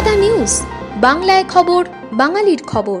Kolkata news বাংলায় খবর বাঙালির খবর।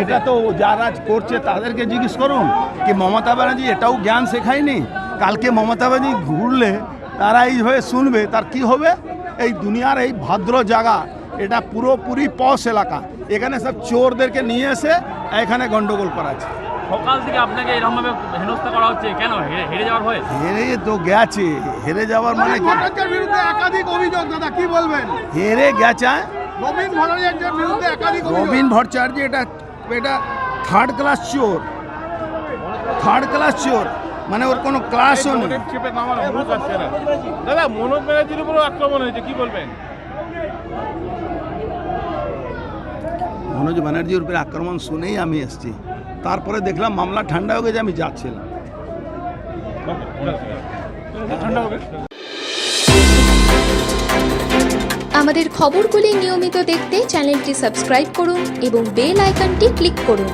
এটা তো যারা করছে তাদেরকে জিজ্ঞেস করুন কি মমতা ব্যানার্জি এটাও জ্ঞান শেখায়নি? কালকে মমতা ব্যানার্জি ঘুরলে, তারা এইভাবে শুনবে, তার কি হবে? এই দুনিয়ার এই ভদ্র জায়গা, এটা পুরোপুরি পশ এলাকা। এখানে সব চোরদেরকে নিয়ে এসে এখানে গন্ডগোল করাচ্ছে। সকাল থেকে আপনাকে এরকম ভাবে হেনস্থা করা হচ্ছে? কেন? হেরে যাওয়ার ভয়ে? হেরে তো গেছে। হেরে যাওয়ার মানে ভট্টাচার্যের বিরুদ্ধে একাধিক অভিযোগ দাদা কি বলবেন? হেরে গেছে নবীন ভট্টাচার্যের বিরুদ্ধে একাধিক অভিযোগ। রবিন ভট্টাচার্য এটা এটা থার্ড ক্লাস চোর। থার্ড ক্লাস চোর। মানে ওর কোনো ক্লাসও নেই। দাদা মনোজ ব্যানার্জির উপরও আক্রমণ হয়েছে কি বলবেন? মনোজ ব্যানার্জির উপরে আক্রমণ শুনেই আমি এসেছি। তারপরে দেখলাম মামলা ঠান্ডা হয়ে গেছে, আমি যাচ্ছিলাম। আমাদের খবরগুলি নিয়মিত দেখতে চ্যানেলটি সাবস্ক্রাইব করুন এবং বেল আইকনটি ক্লিক করুন।